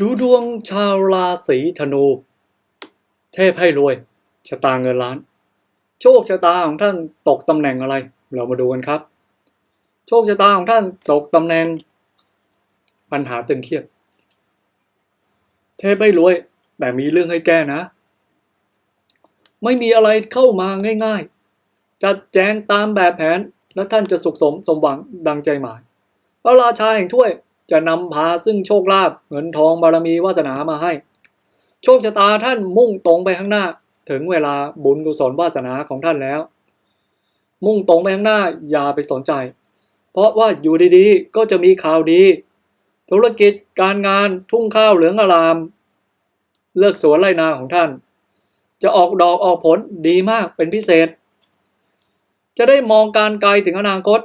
ดูดวงชาวราศีธนู เทพให้รวยชะตาเงินล้าน โชคชะตาของท่านตกตำแหน่งอะไร เรามาดูกันครับ โชคชะตาของท่านตกตำแหน่ง ปัญหาตึงเครียด เทพให้รวย แต่มีเรื่องให้แก้นะ ไม่มีอะไรเข้ามาง่าย ๆ จัดแจงตามแบบแผนและท่านจะสุขสมสมหวังดังใจหมายพระราชาแห่งถ้วย จะนำพาซึ่งโชคลาภเงินทองบารมีวาสนามาให้ โชคชะตาท่านมุ่งตรงไปข้างหน้า ถึงเวลาบุญกุศลวาสนาของท่านแล้ว มุ่งตรงไปข้างหน้าอย่าไปสนใจ เพราะว่าอยู่ดีๆ ก็จะมีข่าวดี ธุรกิจการงานทุ่งข้าวเหลืองอาราม เลือกสวนไรนาของท่าน จะออกดอกออกผลดีมากเป็นพิเศษ จะได้มองการไกลถึงอนาคต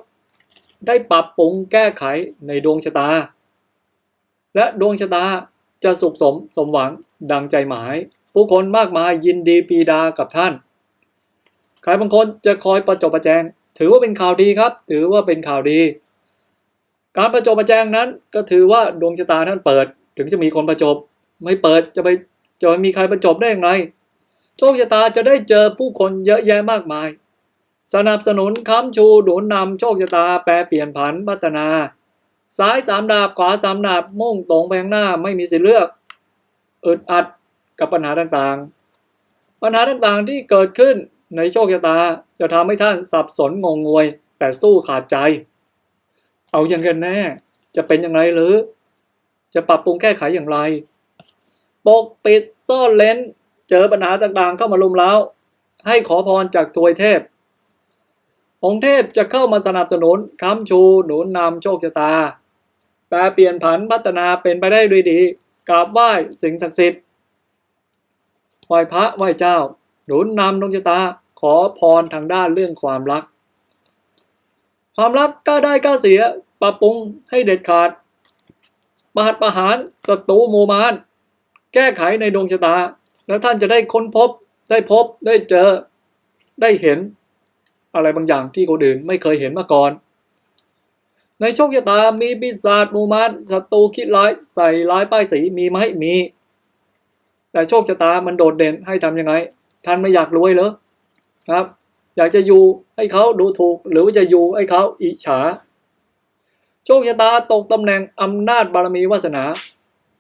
ได้ปรับปรุงแก้ไขในดวงชะตา และดวงชะตาจะสุขสมสมหวังดังใจหมาย ผู้คนมากมายยินดีปีดากับท่าน ใครบางคนจะคอยประจบประแจง ถือว่าเป็นข่าวดีครับ ถือว่าเป็นข่าวดี การประจบประแจงนั้นก็ถือว่าดวงชะตาท่านเปิด ถึงจะมีคนประจบ ไม่เปิดจะไปจะไปมีใครประจบได้อย่างไรโชคชะตาจะได้เจอผู้คนเยอะแยะมากมาย สนับสนุนค้ำชูหนุนนำโชคชะตาแปรเปลี่ยนผันพัฒนา ซ้ายสามดาบขวาสามดาบมุ่งตรงไปข้างหน้าไม่มีสิทธิ์เลือกอึดอัดกับปัญหาต่างๆ ปัญหาต่างๆที่เกิดขึ้นในโชคชะตาจะทำให้ท่านสับสนงงงวย แต่สู้ขาดใจ เอาอย่างกันแน่ จะเป็นอย่างไรหรือ จะปรับปรุงแก้ไขอย่างไรปกปิดซ่อนเลนเจอปัญหาต่างๆเข้ามาลุมเล้าให้ขอพรจากทวยเทพ องค์เทพจะเข้ามาสนับสนุนค้ำชูหนุนนำโชคชะตา แปลเปลี่ยนผันพัฒนาเป็นไปได้ด้วยดีกราบไหว้สิ่งศักดิ์สิทธิ์ไหว้พระไหว้เจ้า หนุนนำดวงชะตาขอพรทางด้านเรื่องความรัก ความรักกล้าได้กล้าเสียปรับปรุงให้เด็ดขาดประหัตประหารศัตรูหมู่มารแก้ไขในดวงชะตา แล้วท่านจะได้ค้นพบได้พบได้เจอได้เห็น อะไรบางอย่างที่คนอื่นไม่เคยเห็นมาก่อน ในโชคชะตามีปีศาจมูมารศัตรูคิดร้ายใส่ร้ายป้ายสีมีไหมมี แต่โชคชะตามันโดดเด่นให้ทำยังไงท่านไม่อยากรวยเหรอครับ อยากจะอยู่ให้เขาดูถูก หรือว่าจะอยู่ให้เขาอิจฉา โชคชะตาตกตำแหน่งอำนาจบารมีวาสนา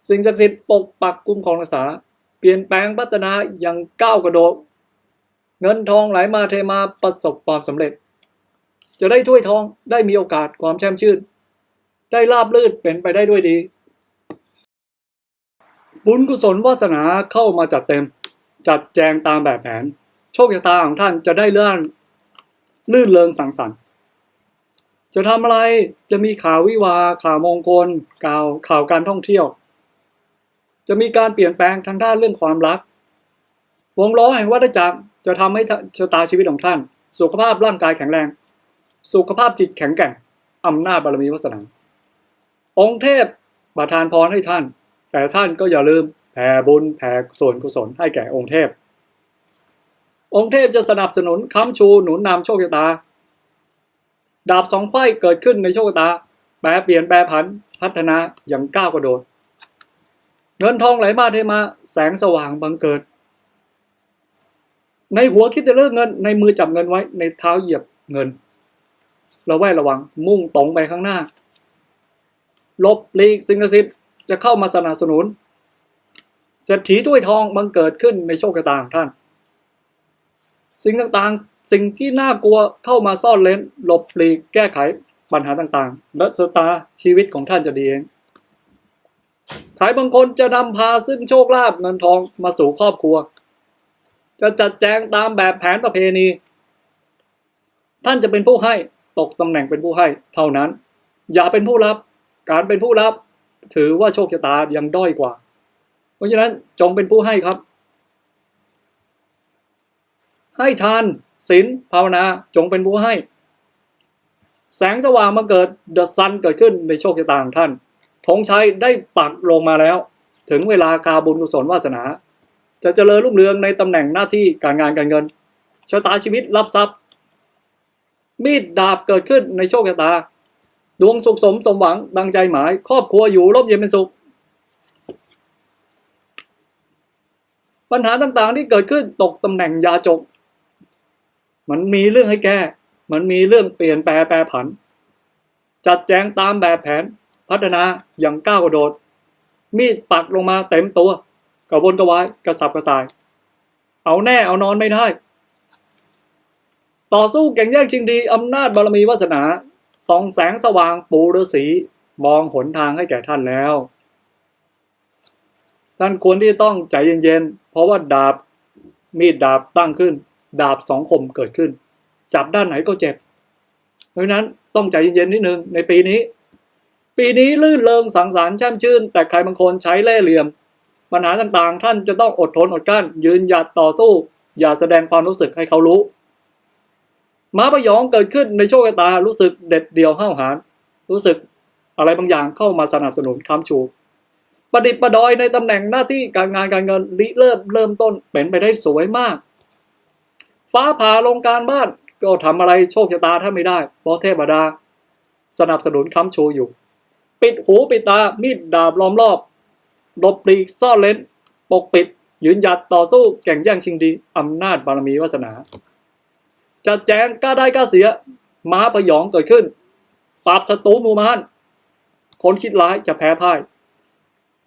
สิ่งศักดิ์สิทธิ์ปกปักคุ้มครองรักษา เปลี่ยนแปลงพัฒนาอย่างก้าวกระโดด เงินทองไหลมาเทมาประสบความสำเร็จ จะได้ถ้วยทองได้มีโอกาสความแช่มชื่น ได้ลาบลื่นเป็นไปได้ด้วยดี บุญกุศลวาสนาเข้ามาจัดเต็ม จัดแจงตามแบบแผน โชคชะตาของท่านจะได้เลื่อนลื่นเริงสังสรรค์จะทำอะไรจะมีข่าววิวาข่าวมงคลข่าวข่าวการท่องเที่ยว จะมีการเปลี่ยนแปลงทางด้านเรื่องความรัก วงล้อแห่งวัฏจักร จะทำให้ชะตาชีวิตของท่าน สุขภาพร่างกายแข็งแรง สุขภาพจิตแข็งแกร่งอำนาจบารมีวาสนาองค์เทพประทานพรให้ท่าน แต่ท่านก็อย่าลืมแผ่บุญแผ่ส่วนกุศลให้แก่องค์เทพ องค์เทพจะสนับสนุนค้ำชูหนุนนำโชคชะตา ดาบสองไฟเกิดขึ้นในโชคชะตา แปรเปลี่ยนแปรผันพัฒนาอย่างก้าวกระโดด เงินทองไหลมาเทมา แสงสว่างบังเกิด ในหัวคิดจะเลิกเงิน ในมือจับเงินไว้ ในเท้าเหยียบเงิน เราแวดระวัง มุ่งตรงไปข้างหน้า ลบหลีกสิ่งศักดิ์สิทธิ์จะเข้ามาสนับสนุนเศรษฐีถ้วยทองบังเกิดขึ้นในโชคชะตาของท่าน สิ่งต่างๆ สิ่งที่น่ากลัวเข้ามาซ่อนเลนหลบหลีกแก้ไขปัญหาต่างๆ และสตาร์ชีวิตของท่านจะดีเองขายบางคนจะนำพาซึ่งโชคลาภเงินทองมาสู่ครอบครัว จะจัดแจงตามแบบแผนประเพณี ท่านจะเป็นผู้ให้ตกตำแหน่งเป็นผู้ให้ เท่านั้น อย่าเป็นผู้รับ การเป็นผู้รับ ถือว่าโชคชะตายังด้อยกว่า เพราะฉะนั้นจงเป็นผู้ให้ครับ ให้ทานศีลภาวนาจงเป็นผู้ให้ แสงสว่างมาเกิดเดอะซันเกิดขึ้นในโชคชะตาของท่านธงชัยได้ปักลงมาแล้ว ถึงเวลากาบุญกุศลวาสนา จะเจริญรุ่งเรืองในตำแหน่งหน้าที่การงานการเงินชะตาชีวิตรับทรัพย์ มีดดาบเกิดขึ้นในโชคชะตา ดวงสุขสมสมหวังดังใจหมาย ครอบครัวอยู่ร่มเย็นเป็นสุข ปัญหาต่างๆที่เกิดขึ้นตกตำแหน่งยาจก มันมีเรื่องให้แก้ มันมีเรื่องเปลี่ยนแปลแปรผัน จัดแจงตามแบบแผนพัฒนาอย่างก้าวกระโดด มีดปักลงมาเต็มตัว กระวนกระวายกระสับกระส่าย เอาแน่เอานอนไม่ได้ ต่อสู้แข่งแย่งชิงดีอำนาจบารมีวาสนาส่องแสงสว่างปูฤาษีมองหนทางให้แก่ท่านแล้ว ท่านควรที่ต้องใจเย็นๆ เพราะว่าดาบมีดดาบตั้งขึ้น ดาบสองคมเกิดขึ้น จับด้านไหนก็เจ็บ เพราะนั้นต้องใจเย็นๆนิดนึงในปีนี้ ปีนี้ลื่นเริงสังสรรค์แช่มชื่น แต่ใครบางคนใช้เล่ห์เหลี่ยม ปัญหาต่างๆ ท่านจะต้องอดทนอดกลั้น ยืนหยัดต่อสู้ อย่าแสดงความรู้สึกให้เขารู้ม้าพยองเกิดขึ้นในโชคชะตารู้สึกเด็ดเดี่ยวห้าวหาญรู้สึกอะไรบางอย่างเข้ามาสนับสนุนค้ำชู ประดิษฐ์ประดอยในตำแหน่งหน้าที่การงานการเงินริเริ่มเริ่มต้นเป็นไปได้สวยมาก ฟ้าผ่าลงการบ้านก็ทำอะไรโชคชะตาถ้านไม่ได้เพราะเทพดา สนับสนุนค้ำชูอยู่ ปิดหูปิดตามีดดาบล้อมรอบ หลบปลีกซ่อนเลนปกปิด ยืนหยัดต่อสู้แข่งแย่งชิงดีอำนาจบารมีวาสนาจัดแจงกล้าได้กล้าเสีย ม้าพยองเกิดขึ้น ปราบศัตรูมู่มานคนคิดร้ายจะแพ้พ่าย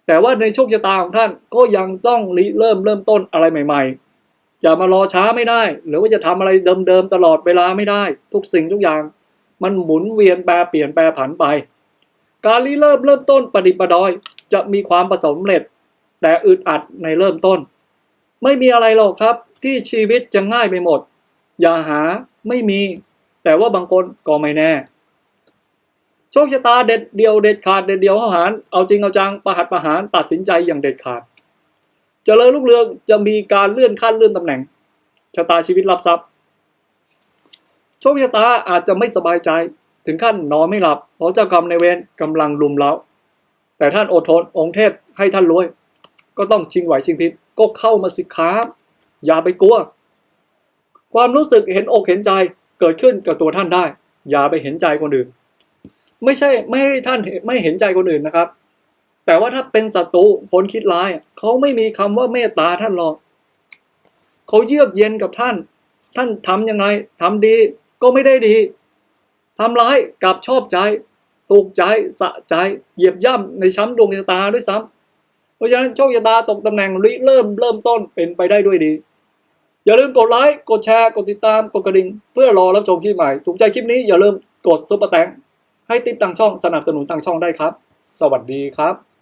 แต่ว่าในโชคชะตาของท่านก็ยังต้องริเริ่มเริ่มต้นอะไรใหม่ ๆ จะมารอช้าไม่ได้ หรือว่าจะทำอะไรเดิมๆตลอดเวลาไม่ได้ ทุกสิ่งทุกอย่าง มันหมุนเวียนแปรเปลี่ยนแปรผันไป การริเริ่มเริ่มต้นปฏิปดอย จะมีความประสบความเร็จ แต่อึดอัดในเริ่มต้น ไม่มีอะไรหรอกครับ ที่ชีวิตจะง่ายไปหมด อย่าหาไม่มี แต่ว่าบางคนก็ไม่แน่ โชคชะตาเด็ดเดียวเด็ดขาดเด็ดเดียวเขาหาร เอาจริงเอาจังประหัดประหารตัดสินใจอย่างเด็ดขาดเจริญรุ่งเรืองจะมีการเลื่อนขั้นเลื่อนตำแหน่งชะตาชีวิตรับทรัพย์โชคชะตาอาจจะไม่สบายใจถึงขั้นนอนไม่หลับเพราะเจ้ากรรมในเวรกำลังลุมเล้า แต่ท่านอดทนองค์เทพให้ท่านรวย ก็ต้องชิงไหวชิงพริบก็เข้ามาสิครับอย่าไปกลัว ความรู้สึกเห็นอกเห็นใจเกิดขึ้นกับตัวท่านได้ อย่าไปเห็นใจคนอื่น ไม่ใช่ไม่ให้ท่านไม่เห็นใจคนอื่นนะครับ แต่ว่าถ้าเป็นศัตรูคนคิดร้ายเขาไม่มีคำว่าเมตตาท่านหรอกเขาเยือกเย็นกับท่าน ท่านทำยังไงทำดีก็ไม่ได้ดีทำร้ายกับชอบใจ ถูกใจสะใจเหยียบย่ำในช้ำดวงชะตาด้วยซ้ำเพราะฉะนั้นโชคชะตาตกตำแหน่งริเริ่มเริ่มต้นเป็นไปได้ด้วยดี อย่าลืมกดไลค์กดแชร์กดติดตามกดกระดิ่งเพื่อรอรับชมคลิปใหม่ ถูกใจคลิปนี้อย่าลืมกดซุปเปอร์แตงให้ติดตังช่องสนับสนุนทางช่องได้ครับ สวัสดีครับ